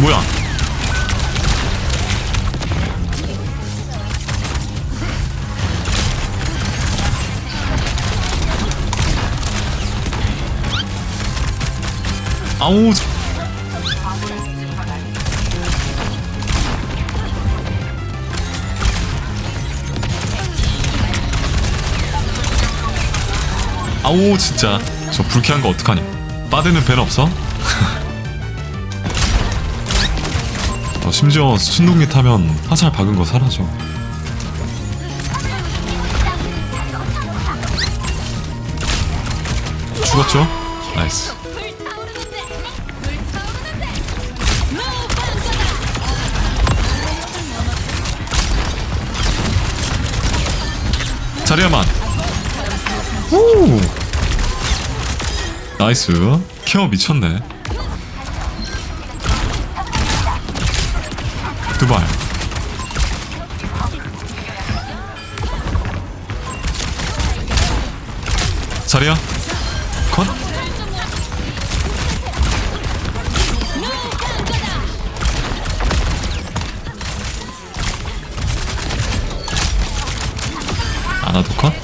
뭐야? 아우 저- 아우 진짜 저 불쾌한 거 어떡하냐 빠드는 벤 없어? 어, 심지어 순둥이 타면 화살 박은 거 사라져. 죽었죠? 나이스. 자리야만. 오! 나이스. 케어 미쳤네 자리야? 컷 아나도 컷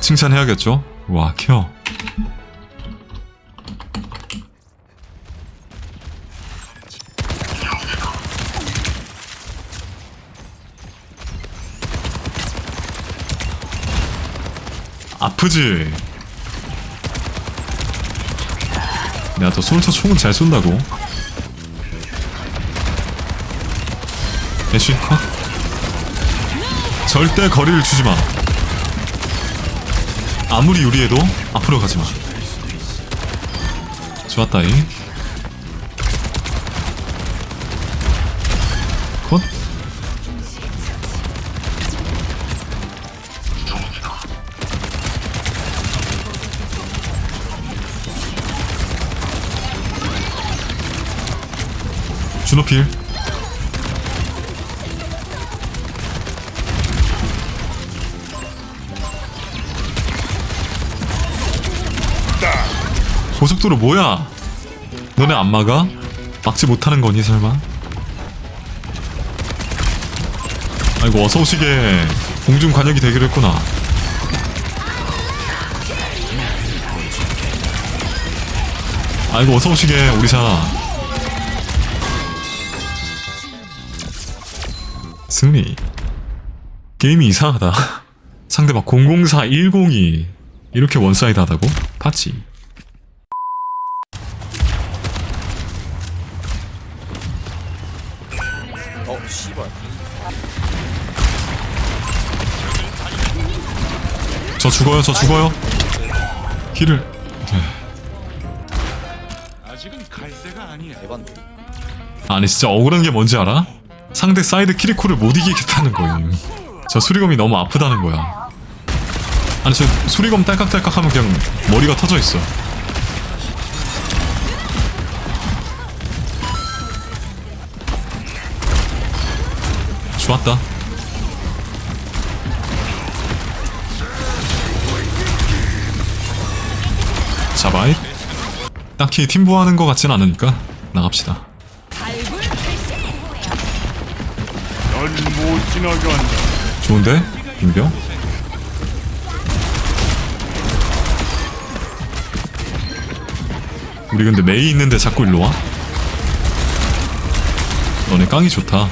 칭찬해야겠죠? 와 케어 아프지? 내가 또 솔터 총은 잘 쏜다고? 애쉬 컷 절대 거리를 주지 마. 아무리 유리해도 앞으로 가지 마. 좋았다이 컷 준호필. 고속도로 뭐야? 너네 안 막아? 막지 못하는 거니 설마? 아이고 어서 오시게. 공중 관역이 되기로 했구나. 아이고 어서 오시게 우리 사 승리. 게임이 이상하다. 상대 막 004, 102 이렇게 원사이드 하다고? 파치 어 씨발. 저 죽어요 저 죽어요? 힐을. 네. 대반데 아니 진짜 억울한 게 뭔지 알아? 상대 사이드 키리코를 못 이기겠다는 거임. 저 수리검이 너무 아프다는 거야. 아니 저 수리검 딸깍딸깍 하면 그냥 머리가 터져 있어. 좋았다. 자바이. 딱히 팀보하는 것 같진 않으니까 나갑시다 못 지나간다. 좋은데? 빙병? 우리 근데 메이 있는데 자꾸 일로 와? 너네 깡이 좋다.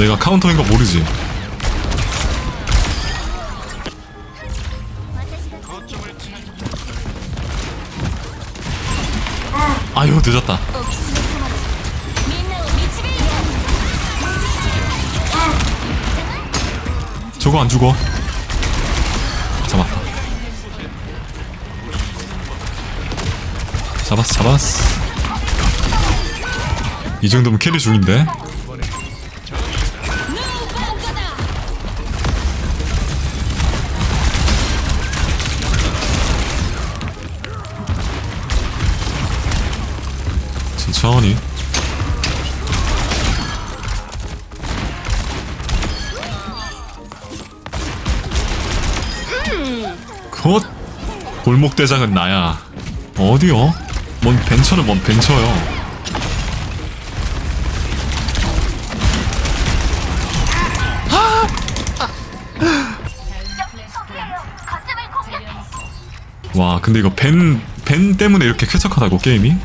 내가 카운터인 거 모르지? 아유 늦었다. 저거 안 죽어. 잡았다. 잡았어, 잡았어. 이 정도면 캐리 중인데? 천천히 컷 골목 대장은 나야 어디요? 뭔 벤처는 뭔 벤처요 와 근데 이거 벤, 벤 때문에 이렇게 쾌적하다고 게임이?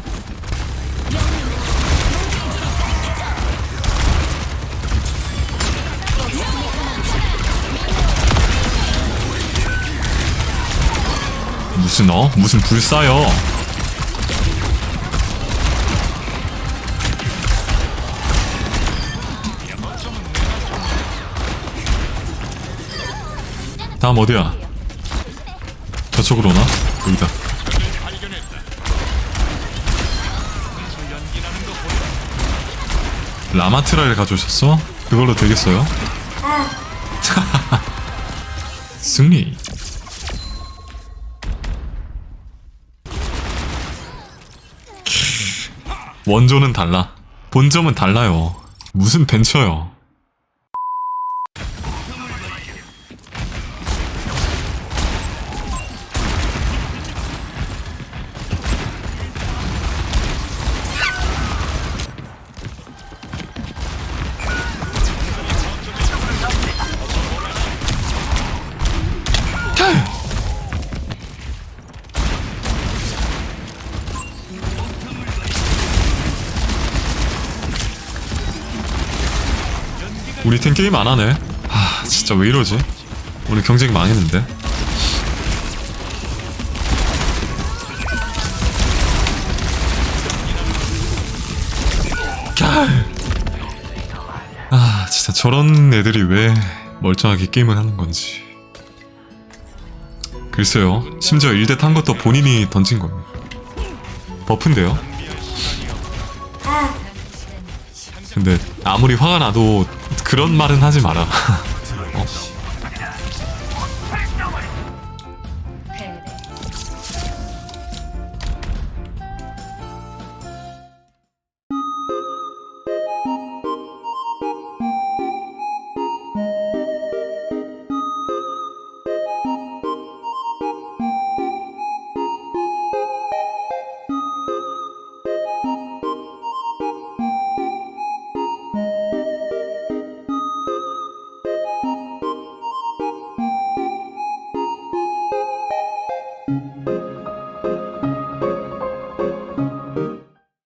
무슨 어? 무슨 불사요 다음 어디야? 저쪽으로 오나? 여기다 라마트라를 가져오셨어? 그걸로 되겠어요? 승리 원조는 달라. 본점은 달라요. 무슨 벤처요 우리 팀 게임 안 하네. 아, 진짜 왜 이러지? 오늘 경쟁 망했는데. 캬. 아, 진짜 저런 애들이 왜 멀쩡하게 게임을 하는 건지. 글쎄요. 심지어 1대 탄 것도 본인이 던진 거예요. 버프인데요? 근데 아무리 화가 나도 그런 말은 하지 마라.